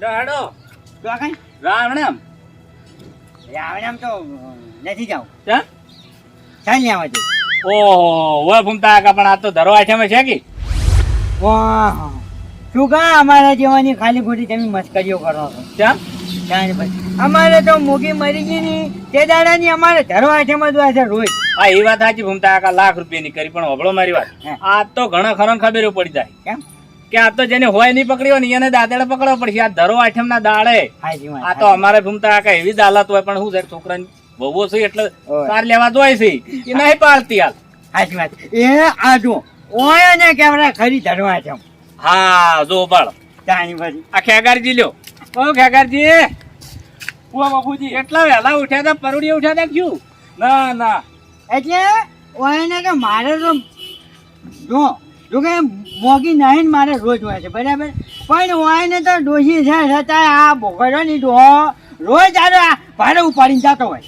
હેડો. તો આ કઈ? રાવણમ આમ. તો નથી જાવ ચા ચાલ ને આવે છે ઓહો ઓય ભૂમતા કાકા પણ આ તો ધરો આઠમે છે કે? વાહ શું કા અમારા જેવાની ખાલી ખોટી તમે મસ્કરીઓ કરો છો? ચા ચાલ પછી. અમારે તો મોગી મરી ગઈ ની તે દાડાની અમારે ધરો આઠમાં જ હોય છે રોજ. હા એ વાત સાચી ભૂમતા કાકા લાખ રૂપિયાની કરી પણ હોબળો મારી વાત. આ તો ઘણા ખરણ ખબર પડી જાય. કેમ? કે આ તો જેને હોય નહીં પકડ્યો ને એને દાદેડે પકડવો પડશે. આ ધરો આઠમ ના દાડે આ તો અમારે ભૂમતા કાકા એવી દાલત હોય પણ શું છે છોકરા બહુ છે એટલે ઓય. લેવા જોય છે. એ નહીં પાડતી હાલ. સાચી વાત એ આ જો ઓય ને કેવડા ખરી ધરો આઠમ હા જો બળ. આ ખેગારજી લ્યો. ઓ ખેગારજી. ઓ બાપુજી એટલા વહેલા ઉઠ્યા હતા પરુડી ઉઠ્યા હતા ક્યું ના ના. એટલે ઓય ને કે મારે તો જો જો કે મોગી નહીં મારે રોજ હોય છે બરાબર? પણ હોય ને તો ડોસી છે છતાં આ બોકડો ની ડો. રોજ આ ભાડે ઉપાડીને જતો હોય.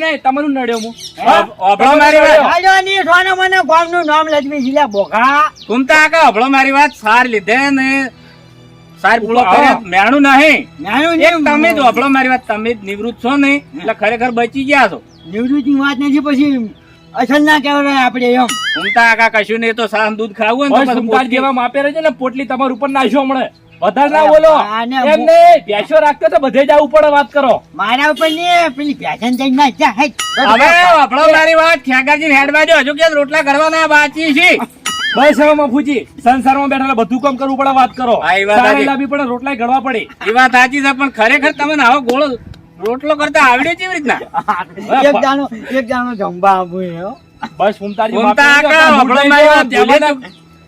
નહીં તમને નડ્યો હું? ઓભળો મારી વાત. હાલો ની સોનો મને ગામનું નામ લજવી જિલ્લા બોઘા સુમતા કાકા ઓભળો મારી વાત. સાર લીધે ને સાર પૂળો કરે મેણું નહીં. મેણું એક તમે જ ઓભળો મારી વાત. તમે જ નિવૃત્ત છો ને એટલે ખરેખર બચી ગયા છો. નિવૃત્તિ વાત નથી પછી અસલ ના કહેવાય આપણે એમ. ઘૂમતા કાકા કશું નહીં તો સામ દૂધ ખાવું હોય ને જેવા માપે પોટલી તમારા ઉપર નાખ્યો હમણે. વધારે ના બોલો. એમ નહીં ભેંસો રાખતો તો બધે જવું પડે વાત કરો. મારા ઉપર ને પેલી ફેશન થઈ ના જા હેટ. હવે ઓભળો મારી વાત બાજુ હજુ કે રોટલા કરવાના બાકી છે. બસ હવે મફુજી સંસારમાં બેઠા બધું કામ કરવું પડે વાત કરો. પડે રોટલા ઘડવા પડે. એ વાત સાચી છે પણ ખરેખર તમે આવો ગોળો. રોટલો કરતા આવડે કેવી રીતના એક જાણો એક જાણો જંબા આવું હો. બસ ફૂમતાજી ફૂમતા માપે રહેજો. કાકા, ભૂલ આપણો થઈ મારી ગયો. વાત ભૂલે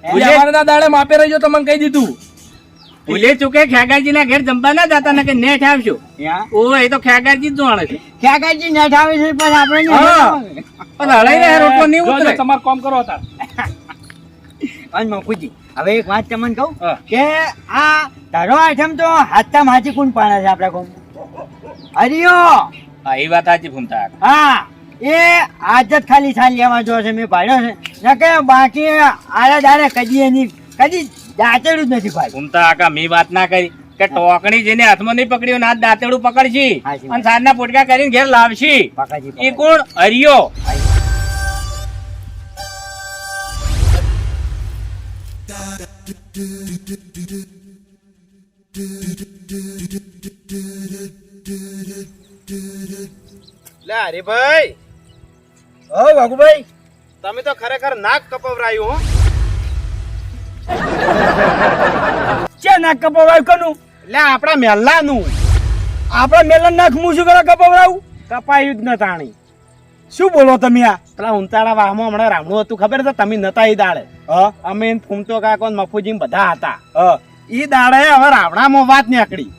ભૂલે ના- દાડે માપે રહેજો તમને કહી દીધું ભૂલે ચૂકે ખેગાજી ના ઘેર જમવા ના જતા ને કે નેઠ આવશો. ઓ એ તો ખેગાજી જ જોવાણે છે ખેગાજી નેઠ આવે છે પણ આપણે. પણ હળાઈ રહ્યા રોટલો નહીં ઉતરે તમારું કામ કરો હતા અને મકુજી હવે એક વાત તમને કહું કે આ તારો આઠમ તો હાથમાં હાથી કોણ પાડે છે આપણા ગામ હરિયો! હા એ વાત સાચી ફૂમતા હા એ આજ જ ખાલી છાલ લેવા જો છે મેં ભાડ્યો છે. ન કે બાકી આડા દારે કદી એની કદી દાંતેડું જ નથી ભાઈ. ફૂમતા આકા મેં વાત ના કરી. કે ટોકણી જેને હાથમાં નહીં પકડ્યું ને દાંતેડું પકડશી. અને સાંજના પોટકા કરીને ઘેર લાવશી. એ કોણ? હરિયો. લે હરીભાઈ. ઓ વાઘુભાઈ. તમે તો ખરેખર નાક કપવરાયું હો. છે નાક કપાવાયું કનું? લે આપણા મહેલાનું આપડા મેલન નાક હું શું કરે કપાવરાવું? કપાયું જ ન તાણી. શું બોલો તમે આ? પેલા ઉંતાળા વાહમાં હમણાં રામણું હતું ખબર છે? તમે નતા ઈ દાડે. હા. અમે ફૂમતો કાકો મફુજી બધા હતા. એ ઈ દાડે હવે રાવણામાં વાત નીકળી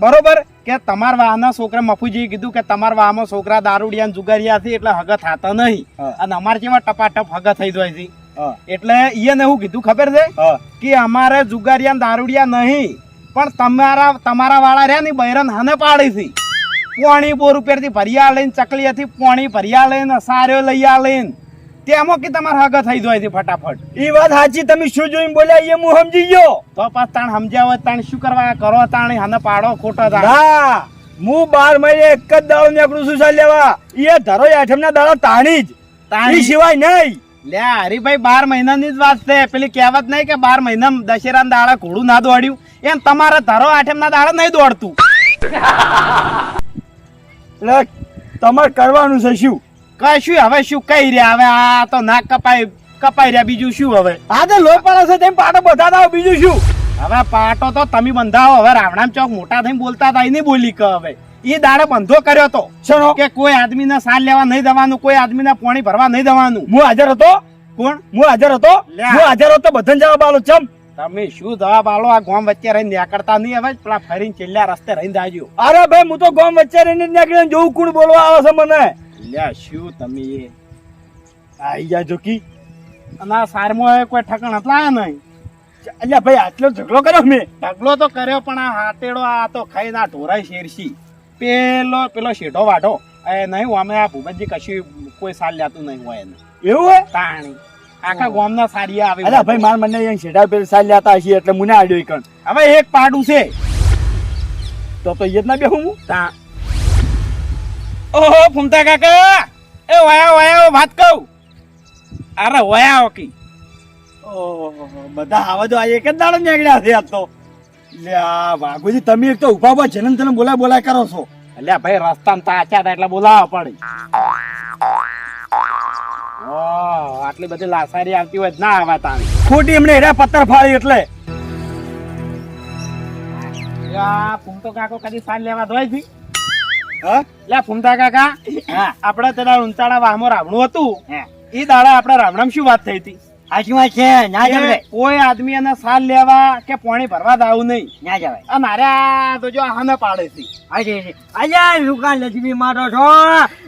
બરોબર? કે તમારા વાહના છોકરા મફુજીએ કીધું કે તમારા વાહમાં છોકરા દારૂડિયા જુગારિયા છે એટલે હગ થતા નહીં. અને અમારે જેવા ટપાટપ હગ થઈ જાય છે. એટલે એને હું કીધું ખબર છે? કે અમારે જુગારિયા દારૂડિયા નહીં પણ તમારા તમારા વાળા રહ્યા ને બૈરન હને પાડી છે. પોણી બોર ઉપરથી ભરિયા લઈને ચકલીયાથી પોણી ભરિયા લઈને સાર્યો લઈ આ લઈને તેમાં કે તમારે હગ થઈ જાય છે ફટાફટ. એ વાત સાચી તમે શું જોઈને બોલ્યા એ હું સમજી ગયો? તો પાછ તાણ હોય તાણ શું કરવા કરો તાણ હાને પાડો ખોટો તાણ. હું બાર મહિને એક જ દાડો નીકળું છું ચાલ લેવા. એ ધરો આઠમ ના દાડો તાણી જ. તાણી. સિવાય નહીં. લે હરીભાઈ બાર મહિનાની જ વાત છે. પેલી કહેવત નહીં કે બાર મહિના દશેરા દાડા ઘોડું ના દોડ્યું. એમ તમારે ધરો આઠમ ના દાડા નહીં દોડતું. તમારે કરવાનું છે શું? કશું હવે શું કઈ રહ્યા? હવે આ તો નાક કપાઈ કપાઈ રહ્યા. બીજું શું હવે? આ તો લો પડે છે તેમ પાટો બધા બીજું શું? હવે પાટો તો તમે બંધાવો. હવે રાવણામ ચોક મોટા થઈને બોલતા હતા નહીં બોલી કે હવે. એ દાડે બંધો કર્યો તો શેનો? કે કોઈ આદમીને સાલ લેવા નહીં દેવાનું કોઈ આદમીના પાણી ભરવા નહીં દેવાનું હું હાજર હતો? કોણ? હું હાજર હતો? હું હાજર હતો બધાને જવાબ આલો ચમ. તમે શું જવાબ આલો? આ ગામ વચ્ચે રહીને નીકળતા નહીં હવે પેલા ફરીને છેલ્લા રસ્તે રહીને જાજો. અરે ભાઈ હું તો ગામ વચ્ચે રહીને નીકળીને જોઉં કોણ બોલવા આવે છે મને. લ્યા શું તમે. એ આઈ જા જોકી અને આ સારમાં કોઈ ઠકણ હતલાયા નહીં. અલ્યા ભાઈ આટલો ઝઘડો કર્યો મેં. ઢગલો તો કર્યો પણ આ હાટેડો આ તો ખાઈ ના ઢોરાય શેરસી પેલો પેલો શેઢો વાઢો. એ નહીં અમે આ ભૂપતજી કશું કોઈ સાલ લેતું નહીં હોય એને. એવું હોય? તાણી. આખા ગામના સારી આવે અલ્યા ભાઈ માર મને અહીંયા શેઢા પેર સાલ લેતા હશે એટલે મને આડ્યો કણ. હવે એક પાડું છે. તો તો યજ્ઞ બેહું હું? તા ઓહો ફૂમતા કાકા. એ વયા વયા વાત કહું. અરે વયા ઓકી ઓહો, બધા આવા જો આ એક જ દાડો નીકળ્યા છે આજ તો. લ્યા વાઘુજી તમે એક તો ઊભા ઊભા જનન તને બોલાય બોલાય કરો છો. અલ્યા ભાઈ રસ્તામાં તાચા હતા એટલે બોલાવવા પડે. ઓહ, આટલી બધી લાસારી આવતી હોય ના આવા તાણી. ખોટી એમને હેરા પથ્થર ફાળી એટલે. યા, ફૂમતો કાકો કદી સાલ લેવા દોય હા લે ફૂમતા કાકા હા. આપણે તેના ઉંચાળા વાહમાં રાવણું હતું. હા. એ દાડા આપણે રામણામ શું વાત થઈ હતી? સાચી વાત છે? ના જવાય. કોઈ આદમી એને સાલ લેવા કે પાણી ભરવા દાવું નહીં. ના જવાય. આ માર્યા તો જો આને પાડે છે. આજે લુકા લક્ષ્મી મારો છો.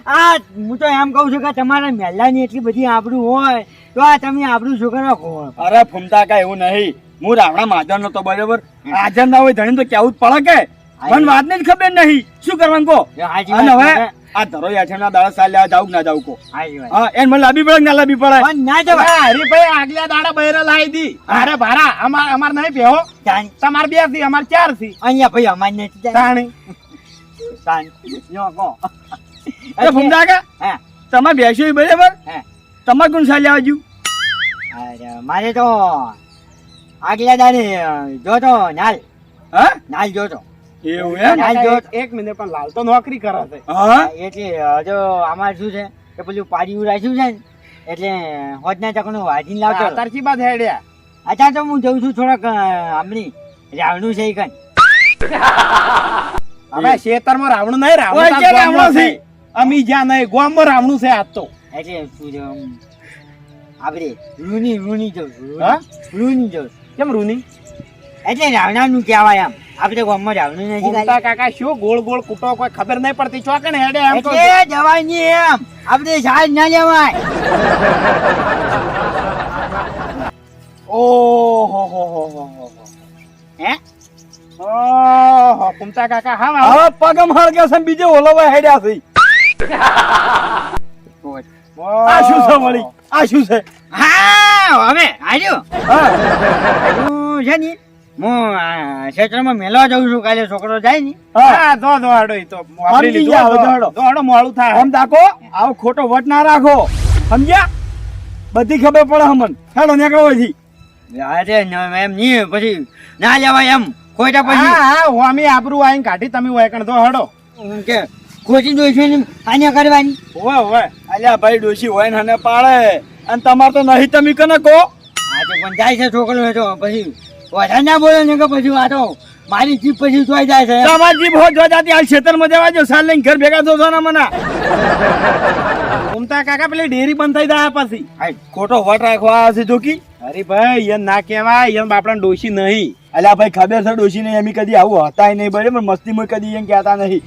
આ હું તો એમ કહું છું કે તમારા મહેલાની એટલી બધી આબરૂ હોય તો આ તમે આબરૂ શું કરો અરે ફૂમતા કા એવું નહીં. હું રાવણા માધર નતો બરાબર. હાજર ના હોય ધણી તો કેવું જ પડે કે. મને વાત જ ખબર નહીં. શું કરવાનું કો હાજી અને હવે આ ધરો યાઠેના દાડા સાલ લેવા જાવ ના જાવ કો હા એને મને લાબી પડે ના લાબી પડે? ના જવા અરે ભાઈ આગલા દાડા બૈરા લાવી દી. અરે ભારા અમાર અમાર નહીં પેહો તમાર બેથી અમાર ચારથી. અહીંયા ભાઈ અમાર ને જાય. તાણી. યો કો એ ફૂમતા કે? હા. તમે બેસ્યો બરાબર? હા. તમારે કોણ સાલ લેવા જ્યું અરે મારે તો આગલા દાડે જો જોતો નાલ. હા? નાલ જોતો. એવું એમ? એક મિનિટ પણ લાલ તો નોકરી કરે છે. એટલે જો અમારે શું છે કે પેલું પાડી રાખ્યું છે ને એટલે હોજના ચકનું વાજીને લાવતો. તારચી બાદ હેડ્યા? અચ્છા તો હું જઉં છું થોડાક આમની રાવણું છે કઈ હવે ખેતરમાં રાવણું નહીં રાવણ ગામમાં રાવણું છે? અમી જ્યાં નહીં ગામમાં રાવણું છે આજ તો. એટલે શું છે આપણે રૂની રૂની જઉં છું રૂની. જઉં કેમ રૂની? એટલે રાવણાનું કહેવાય આમ. આપણે ગામમાં રાવણું નથી ફૂમતા કાકા શું ગોળ ગોળ કૂટો કોઈ ખબર નહીં પડતી. ચોકણ હેડે એમ તો જવાય નહીં એમ. આપણે સાજ ના જવાય. ઓ હો હો હો હો. હે? કાકા હા. હવે પગમ હળગે છે ને બીજે ઓલવા હેડ્યા છે. આ શું છે વળી? આ શું છે? હા હવે આજુ હા. છે ને. હું ક્ષેત્રમાં મેળવા જાઉં છું કાલે છોકરો જાય ને. હા. દો દો ઈ તો વાપરી લીધું થાય. આમ આવો ખોટો વટ ના રાખો. સમજ્યા? બધી ખબર પડે હમન. હેડો નીકળો અહીંથી. અરે એમ નહીં પછી ના જવાય એમ. ખોટા પછી. હા હું અમે આબરૂ આઈને કાઢી તમે વાયકણ દો હડો. કે ખોટી ડોસી ને આને કરવાની. ઓવે ઓવે. અલ્યા ભાઈ ડોસી હોય ને હને પાડે. અને તમાર તો નહીં તમે કને કહો આજે પણ જાય છે છોકરો તો પછી વધારે ના બોલો ને પછી વાતો. મારી જીભ પછી જોઈ જાય છે. તમારી જીભ હો જોઈ જતી હાલ ખેતરમાં જવા જો સાલ લઈને ઘર ભેગા થશો ને મને. ઉમતા કાકા પેલી ડેરી બંધ થઈ જાય પછી. ખોટો વટ રાખવા આવે છે જોકી. અરે ભાઈ એમ ના કહેવાય એમ બાપડા ડોશી નહીં. અલ્યા ભાઈ ખબર છે ડોશી નહીં એમ કદી આવું હતા નહીં બરાબર? મસ્તી માં કદી એમ કહેતા નહીં.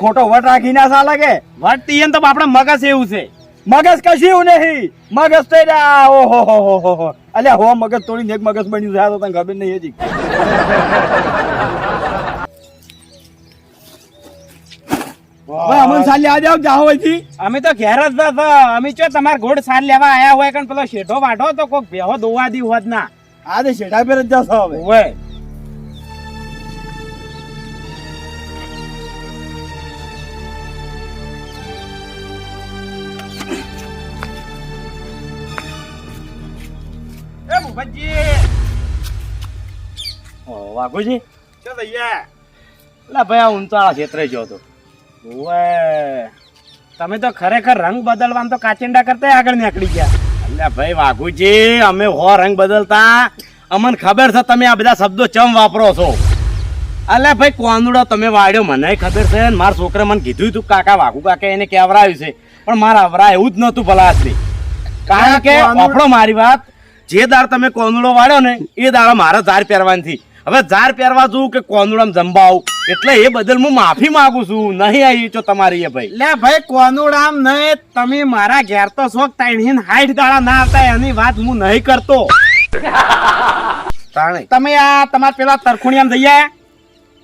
ખોટો વટ રાખી ના સાલા કે? વટતી એમ તો બાપડા મગજ એવું છે. મગજ કશું નહીં. મગજ તો જાય ઓહો હો હો હો. અલ્યા હો મગજ તોડીને એક મગજ બન્યું છે આ તો તને ખબર નહીં હજી. અમન સાલી જાવ જાઓ અહીંથી. અમે તો ઘેર જ હતા અમે ચો તમાર ઘોડ સાર લેવા આયા હોય પેલો શેઠો વાઢો તો કોક બેહો દોવા દી હોત ના. આ દે શેઠા પેર જ જશો હવે. વાઘુજી ચો દయ్యా લા ભાઈ આ ઊંચાળા ક્ષેત્રે ગયો તો ઓવે તમે તો ખરેખર રંગ બદલવાનું તો કાચિંડા કરતા આગળ નીકળી ગયા. અલ્યા ભાઈ વાઘુજી અમે હો રંગ બદલતા. અમને ખબર છે તમે આ બધા શબ્દો ચમ વાપરો છો. અલ્યા ભાઈ કોનુડો તમે વાડ્યો મને ખબર છે. ને મારા છોકરા મને કીધું તું કાકા વાઘુ કાકા એને કેવરાયું છે. પણ મારા અવરા એવું જ નહોતું ભલા આટલી કારણ કે આપણો મારી વાત. જે દાળ તમે કોનુડો વાળ્યો ને એ દાળ મારે ધાર પહેરવાની થી હવે જાર પહેરવા જવું કે કોનુડામ જંબાવું? એટલે એ બદલ હું માફી માંગુ છું. નહીં આવી છો તમારી એ ભાઈ. લે ભાઈ કોનુડામ નહીં. તમે મારા ઘેર તો શોખ તાણીને હાઈટ દાડા ના આવતા એની વાત હું નહીં કરતો. તમે આ તમારા પેલા તરખુણિયામ જઈ આયા?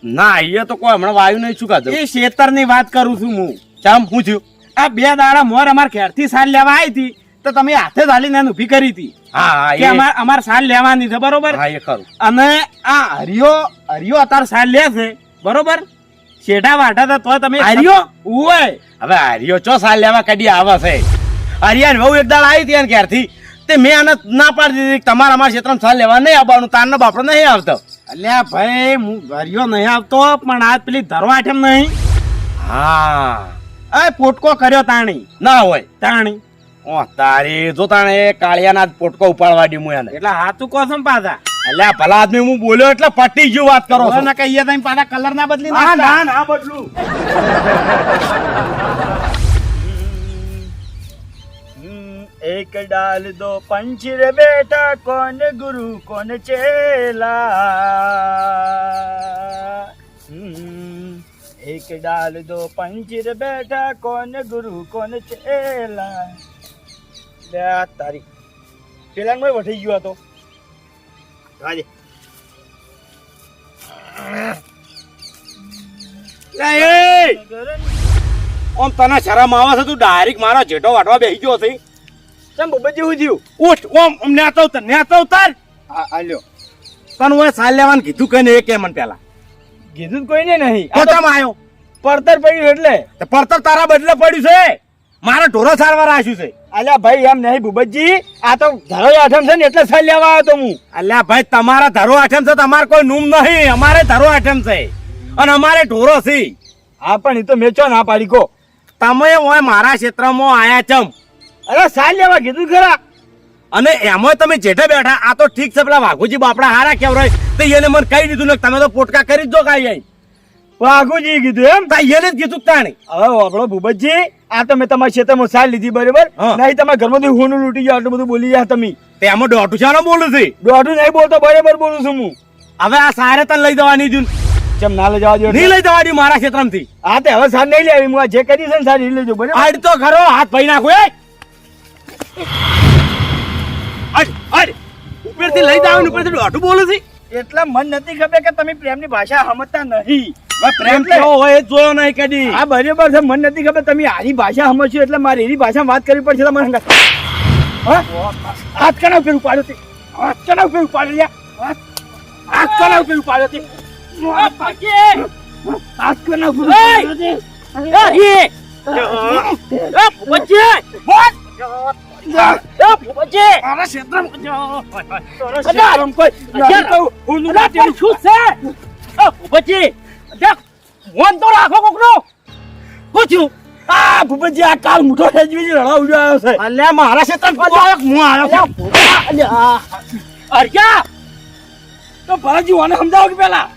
ના એ તો કોઈ હમણાં વાયુ નહીં શું કાધું એ શેતરની વાત કરું છું હું. ચમ પૂછ્યું આ બે દાડા મોર અમાર ઘેરથી સાર લેવા આવી હતી. તો તમે હાથે ધાલીને એને ઊભી કરી હતી. હા કે અમાર અમારે સાલ લેવાની છે બરોબર? હા એ ખરું. અને આ હરિયો હરિયો અત્યારે સાલ લે છે બરોબર? શેઠા વાટા તો તોય તમે હરિયો? ઉવે. હવે હરિયો ચો સાલ લેવા કદી આવે છે? હરિયાન વહુ એક દાડ આવી હતી અને ક્યારથી તે મેં આને ના પાડી દીધી તમારા અમારા ક્ષેત્રમાં સાલ લેવા નહીં આવવાનું તારનો બાપડો નહીં આવતો. અલ્યા ભાઈ હું હરિયો નહીં આવતો પણ આ પેલી ધરવા આઠમ નહીં. હા. એ પોટકો કર્યો તાણી. ના હોય. તાણી. ઓ તારી જો તાણે કાળિયાના પોટકો ઉપાડવા ડી હું એટલે હાથું ને પાછા? એટલે ભલા આદમી હું બોલ્યો એટલે પટી ગયું વાત કરો છો. ને કહીએ તમે પાછા કલર ના બદલી. ના ના બદલું. એક ડાલ દો પંછી રે બેટા કોણ ગુરુ કોણ ચેલા? એક ડાલ દો પંછી રે કોણ ગુરુ કોણ ચેલા? લે આ તારી. પેલા કોઈ વઠી ગયો હતો રાજે! ઓમ તને શરમ આવે છે તું ડાયરેક્ટ મારો જેટો વાટવા બેસી ગયો છે. ચમ બબ્બજી હું જીવ ઉઠ ઓમ ઓમ ન્યા તો ઉતાર આતો તો ઉતાર. આ આ ઓય સાલ લેવાનું કીધું કે ને એ કે મને પેલા. કીધું કોઈને નહીં. કોટામ આવ્યો પડતર પડ્યું એટલે. પડતર તારા બદલે પડ્યું છે. મારા ઢોરો સારવાર રાખ્યું છે. અલ્યા ભાઈ એમ નહીં ભૂપતજી આ તો ધરો આઠમ છે ને એટલે સાલ લેવા આવ્યો તો હું. અલ્યા ભાઈ તમારા ધરો આઠમ છે તમારે કોઈ નૂમ નહીં. અમારે ધરો આઠમ છે. અને અમારે ઢોરો છે. હા પણ એ તો મેં છો ના પાડી કો. તમે ઓય મારા ક્ષેત્રમાં આયા ચમ. અરે સાલ લેવા કીધું ખરા. અને એમાં તમે જેઠે બેઠા આ તો ઠીક છે પેલા વાઘુજી બાપડા હારા કેવરાય તો એને મને કહી દીધું ને તમે તો પોટકા કરી જ દો કાંઈ વાઘુજી કીધું એમ? તા એને જ કીધું તાણી. હવે આપણો ભૂપતજી આ તમે તમારા ક્ષેત્રમાં સાર લીધી બરોબર? નહીં તમારા ઘરમાંથી હોનું લૂટી જાવ એટલું બધું બોલી ગયા તમે. તે આમાં દોઢું શાનો બોલું છે. દોઢું નહીં બોલતો બરાબર બોલું છું હું. હવે આ સારે તને લઈ જવાની દઉં કેમ ના લઈ જવા દો નહીં લઈ જવાની મારા ક્ષેત્રમાંથી. હા તે હવે સાર નહીં લેવી હું જે કરી છે ને સારી લેજો બરાબર? આડ તો ખરો હાથ ભાઈ નાખો એ અડ અડ ઉપરથી લઈ જવાનું ઉપરથી દોઢું બોલું છે. એટલા મન નથી ખબર કે તમે પ્રેમની ભાષા સમજતા નહીં. પ્રેમ કેવો હોય એ જોયો નહીં કદી. આ બરાબર છે મને નથી ખબર તમે આની ભાષા સમજશો એટલે મારે એની ભાષા વાત કરવી પડશે તમારે હંગાત. હા? હાથ કના પેલું પાડ્યો તે? હાથ કના પેલું પાડ્યો લ્યા? હાથ હાથ પેલું પાડ્યો તે? હાથ કના ઉપર ઉપાડ્યો તે? મારા ક્ષેત્રમાં તારા ક્ષેત્રમાં કોઈ નથી પૂછ્યું. આ ભૂપતજી આ કાલ મોટો હેજવી રડા ઉડ્યો આવ્યો છે. અલ્યા મારા ક્ષેત્રમાં તું આવ્યો હું આવ્યો તો ભરતજી મને સમજાવો કે પેલા?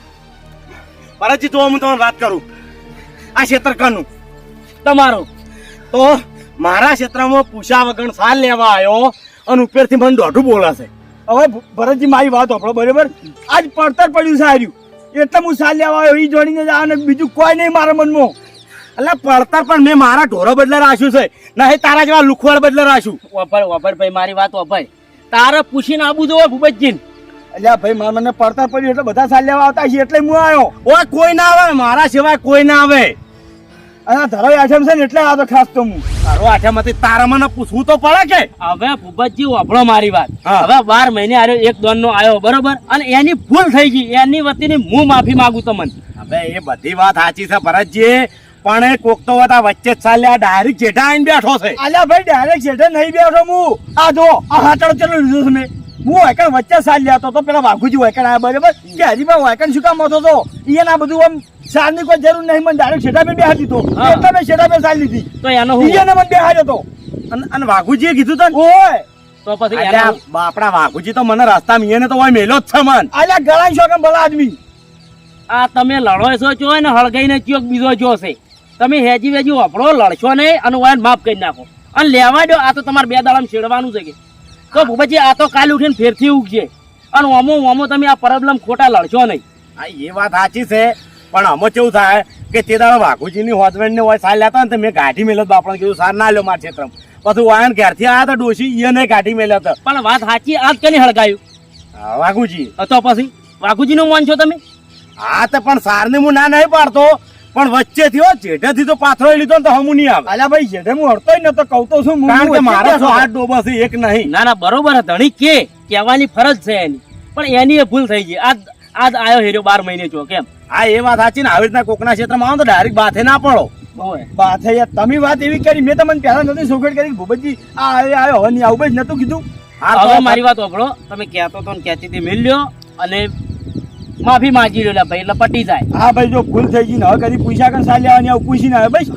ભરતજી તો હું તમને વાત કરું. આ ક્ષેત્ર કનું તમારું. તો મારા ક્ષેત્રમાં પૂછા વગર સાલ લેવા આવ્યો અને ઉપરથી મને દોઢું બોલાશે. હવે ભરતજી મારી વાત આપણો બરાબર? આજ પડતર પડ્યું છે હાર્યું. એટલે હું સાલ લેવા આવ્યો એ જોડીને જ આ બીજું કોઈ નહીં મારા મનમાં. એટલે પડતર પણ મેં મારા ઢોરો બદલે રાખ્યું છે. નહીં તારા જેવા લુખવાડ બદલે રાખ્યું. વપર વભર ભાઈ મારી વાત વપર તારે પૂછીને આબુ જોવે ભૂપતજીને. અલ્યા ભાઈ મારા મને પડતર પડ્યું એટલે બધા સાલ લેવા આવતા છે એટલે હું આવ્યો. ઓય કોઈ ના આવે મારા સિવાય કોઈ ના આવે. અને આ આઠમ છે ને એટલે આવ્યો ખાસ તો હું. તારો હતી તારા મને પૂછવું તો પડે કે? હવે ભૂપતજી વાપરો મારી વાત. હવે બાર મહિને આવ્યો એક દોન નો આવ્યો બરોબર? અને એની ભૂલ થઈ ગઈ. એની વતીની હું માફી માંગુ તમને હવે એ બધી વાત સાચી છે ભરતજી પણ એ કોક તો બધા વચ્ચે જ ચાલ્યા ડાયરેક્ટ જેઠા આવીને બેઠો છે. અલ્યા ભાઈ ડાયરેક્ટ જેઠા નહીં બેઠો હું. આ જો આ હાથાડો ચલો લીધો છે મેં. હું વાયકણ વચ્ચે સાલ લેતો તો પેલા વાઘુજી વાયકણ આવ્યા બરાબર? કે હરીભાઈ વાયકણ શું કામ હતો તો? એ ના બધું આમ સારની કોઈ જરૂર નહીં મને ડાયરેક્ટ શેઠા મેં બેહાડી દીધો. એટલે મેં શેઠા મેં સાલ લીધી. તો એનો હું એને મને બેહાડ્યો તો. અને અને વાઘુજીએ કીધું તને ઓય! તો પછી? બાપડા વાઘુજી તો મને રસ્તા મિયને તો હોય મેલો જ છે મન. અલ્યા ગળા છો કેમ ભલા આદમી? આ તમે લડો છો છો ને હળગાઈને ચોક બીજો જો છે. તમે હેજી વેજી વપડો લડશો નહીં અને વાયન માફ કરી નાખો. અને લેવા દો આ તો તમારે બે દાડામાં છેડવાનું છે કે. તો ભૂપતજી આ તો કાલ ઉઠીને ફેરથી ઉગશે અને ઓમો ઓમો તમે આ પ્રોબ્લેમ ખોટા લડશો નહીં. હા એ વાત સાચી છે. પણ આમાં કેવું થાય કે તે તારા વાઘુજીની હોજવેન્ડ ને હોય સાર લેતા ને તો મેં ગાઢી મેલ્યો બાપણ કીધું સાર ના લ્યો મારા ક્ષેત્ર પછી વાયન ઘેરથી આવ્યા તો ડોશી એને ગાઢી મેલ્યો હતો. પણ વાત સાચી આજ કની હળગાયું? હા, વાઘુજી. તો પછી વાઘુજીનું માન છો તમે? હા તો પણ સારને હું ના નહીં પાડતો પણ વચ્ચેથી હો જેઠેથી તો પાથરો લીધો ને તો હમું નહીં આવે. અલ્યા ભાઈ જેઠે હું હડતોય તો કહું તો શું કારણ કે મારે તો હાથ ડોબા છે એક નહીં. ના ના બરોબર ધણી કે કહેવાની ફરજ છે એની. પણ એની એ ભૂલ થઈ ગઈ. આજ આજ આયો હેર્યો બાર મહિને છો કેમ? હા એ વાત સાચી ને આવી રીતના કોકના ક્ષેત્રમાં આવો તો ડાયરેક્ટ બાથે ના પડો. બાથે યાર તમે વાત એવી કરી મેં તમને પહેલા નથી સોગડ કરી ભૂપતજી આ આવ્યો હવે નહીં આવું ભાઈ નતું કીધું. હા મારી વાત સાંભળો તમે કહેતો તો કહેતી હતી લ્યો. અને માફી માંગી લ્યો ભાઈ એટલે પટી જાય. હા ભાઈ જો ભૂલ થઈ ગઈ ને હવે કદી પૂછ્યા કર સાલી આવવાની આવું પૂછી ના ભાઈ.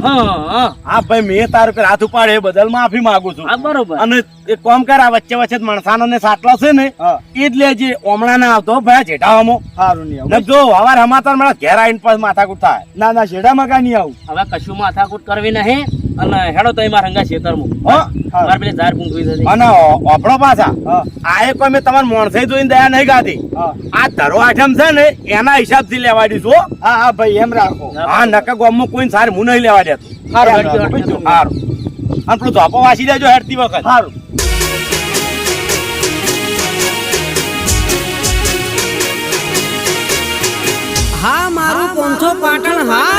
હા ભાઈ મેં તારું કે હાથ ઉપાડે એ બદલ માફી માંગુ છું. હા બરોબર. અને એ કોમ કર આ વચ્ચે વચ્ચે મણસાનો ને સાટલો છે ને એ જ લેજે હમણાં ના આવતો ભાઈ જેઠાવામાં સારું નહીં આવું. જો હવાર હમાતર મારા ઘેર આવીને પાસ માથાકૂટ થાય. ના ના જેઠામાં કાંઈ નહીં આવું. હવે કશું માથાકૂટ કરવી નહીં. અને હેડો તો મારા હંગા ખેતરમાં. હો. હા. મારે પેલી ધાર પૂંખવી થતી અને ઓપડો પાછા. આ એક કોઈ મેં તમારા મોણસે જોઈને દયા નહીં ગાધી. હા. આ ધરો આઠમ છે ને એના હિસાબથી લેવા દઈશું હો. હા હા ભાઈ એમ રાખો. હા નકા ગામમાં કોઈ સારી હું નહીં લેવા દેતો. હેડજો. સારું અને પેલું ધોપો વાસી દેજો હેડતી વખત. સારું હા મારું પોંથો પાટણ હા.